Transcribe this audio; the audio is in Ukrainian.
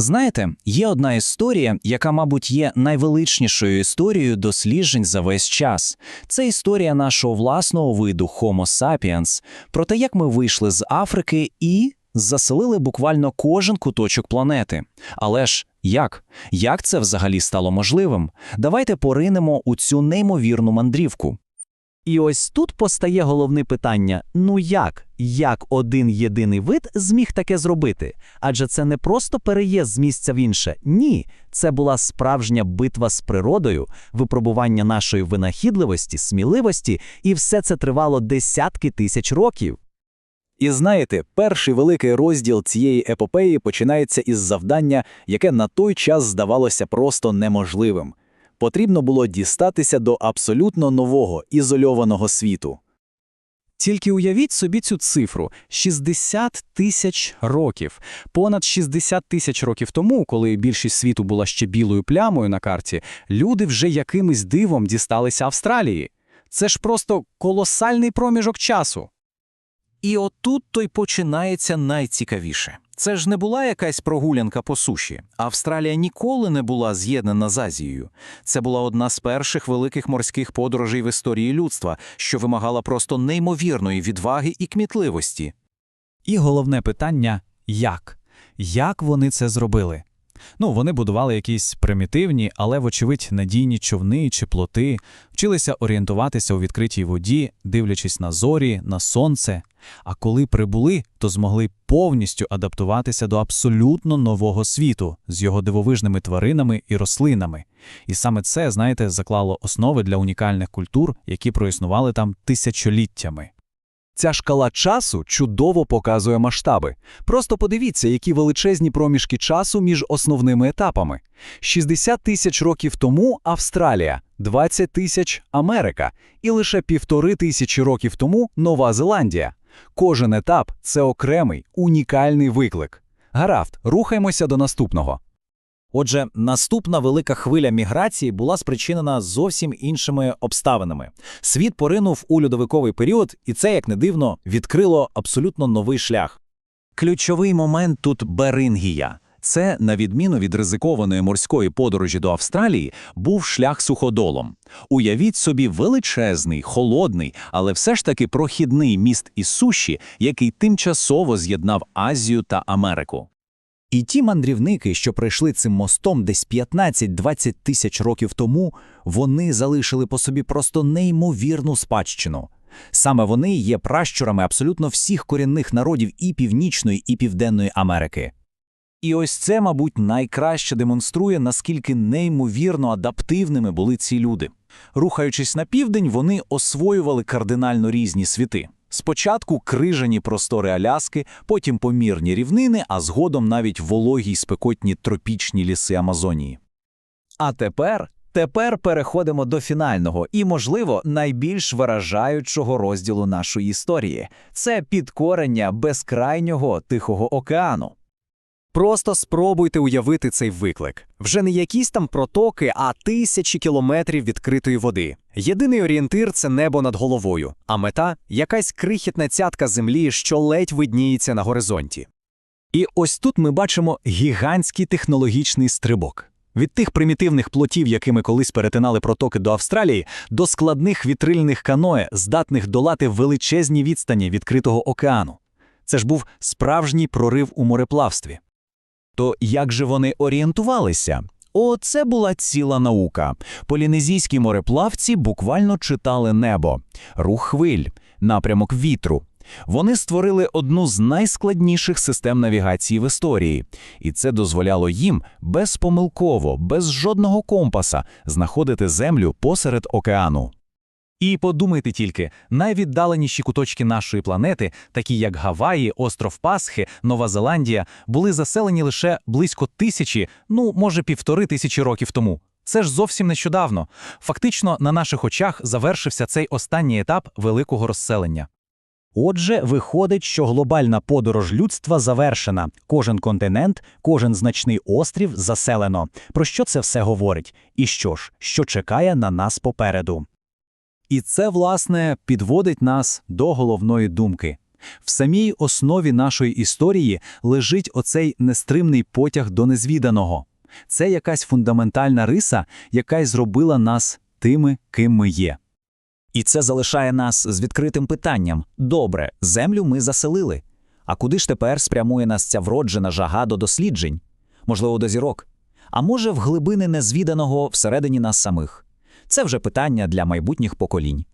Знаєте, є одна історія, яка, мабуть, є найвеличнішою історією досліджень за весь час. Це історія нашого власного виду Homo sapiens, про те, як ми вийшли з Африки і заселили буквально кожен куточок планети. Але ж як? Як це взагалі стало можливим? Давайте поринемо у цю неймовірну мандрівку. І ось тут постає головне питання: ну як? Як один єдиний вид зміг таке зробити? Адже це не просто переїзд з місця в інше. Ні, це була справжня битва з природою, випробування нашої винахідливості, сміливості, і все це тривало десятки тисяч років. І знаєте, перший великий розділ цієї епопеї починається із завдання, яке на той час здавалося просто неможливим. Потрібно було дістатися до абсолютно нового ізольованого світу. Тільки уявіть собі цю цифру 60 тисяч років. Понад 60 тисяч років тому, коли більшість світу була ще білою плямою на карті, люди вже якимось дивом дісталися Австралії. Це ж просто колосальний проміжок часу. І отут то й починається найцікавіше. Це ж не була якась прогулянка по суші. Австралія ніколи не була з'єднана з Азією. Це була одна з перших великих морських подорожей в історії людства, що вимагала просто неймовірної відваги і кмітливості. І головне питання як? Як вони це зробили? Ну, вони будували якісь примітивні, але, вочевидь, надійні човни чи плоти, вчилися орієнтуватися у відкритій воді, дивлячись на зорі, на сонце. А коли прибули, то змогли повністю адаптуватися до абсолютно нового світу з його дивовижними тваринами і рослинами. І саме це, знаєте, заклало основи для унікальних культур, які проіснували там тисячоліттями. Ця шкала часу чудово показує масштаби. Просто подивіться, які величезні проміжки часу між основними етапами. 60 тисяч років тому Австралія, 20 тисяч Америка, і лише півтори тисячі років тому Нова Зеландія. Кожен етап це окремий, унікальний виклик. Гаразд, рухаємося до наступного. Отже, наступна велика хвиля міграції була спричинена зовсім іншими обставинами. Світ поринув у льодовиковий період, і це, як не дивно, відкрило абсолютно новий шлях. Ключовий момент тут Берингія. Це, на відміну від ризикованої морської подорожі до Австралії, був шлях суходолом. Уявіть собі величезний, холодний, але все ж таки прохідний міст із суші, який тимчасово з'єднав Азію та Америку. І ті мандрівники, що пройшли цим мостом десь 15-20 тисяч років тому, вони залишили по собі просто неймовірну спадщину. Саме вони є пращурами абсолютно всіх корінних народів і Північної, і Південної Америки. І ось це, мабуть, найкраще демонструє, наскільки неймовірно адаптивними були ці люди. Рухаючись на південь, вони освоювали кардинально різні світи. Спочатку крижані простори Аляски, потім помірні рівнини, а згодом навіть вологі й спекотні тропічні ліси Амазонії. А тепер, тепер переходимо до фінального і, можливо, найбільш виражаючого розділу нашої історії це підкорення безкрайнього Тихого океану. Просто спробуйте уявити цей виклик. Вже не якісь там протоки, а тисячі кілометрів відкритої води. Єдиний орієнтир це небо над головою, а мета якась крихітна цятка землі, що ледь видніється на горизонті. І ось тут ми бачимо гігантський технологічний стрибок. Від тих примітивних плотів, якими колись перетинали протоки до Австралії, до складних вітрильних каное, здатних долати величезні відстані відкритого океану. Це ж був справжній прорив у мореплавстві. То як же вони орієнтувалися? О, це була ціла наука. Полінезійські мореплавці буквально читали небо, рух хвиль, напрямок вітру. Вони створили одну з найскладніших систем навігації в історії, і це дозволяло їм безпомилково, без жодного компаса знаходити землю посеред океану. І подумайте тільки, найвіддаленіші куточки нашої планети, такі як Гаваї, остров Пасхи, Нова Зеландія, були заселені лише близько тисячі, ну може півтори тисячі років тому. Це ж зовсім нещодавно. Фактично, на наших очах завершився цей останній етап великого розселення. Отже, виходить, що глобальна подорож людства завершена. Кожен континент, кожен значний острів заселено. Про що це все говорить? І що ж, що чекає на нас попереду? І це, власне, підводить нас до головної думки. В самій основі нашої історії лежить оцей нестримний потяг до незвіданого. Це якась фундаментальна риса, яка й зробила нас тими, ким ми є. І це залишає нас з відкритим питанням: добре, землю ми заселили. А куди ж тепер спрямує нас ця вроджена жага до досліджень? Можливо, до зірок? А може, в глибини незвіданого всередині нас самих? Це вже питання для майбутніх поколінь.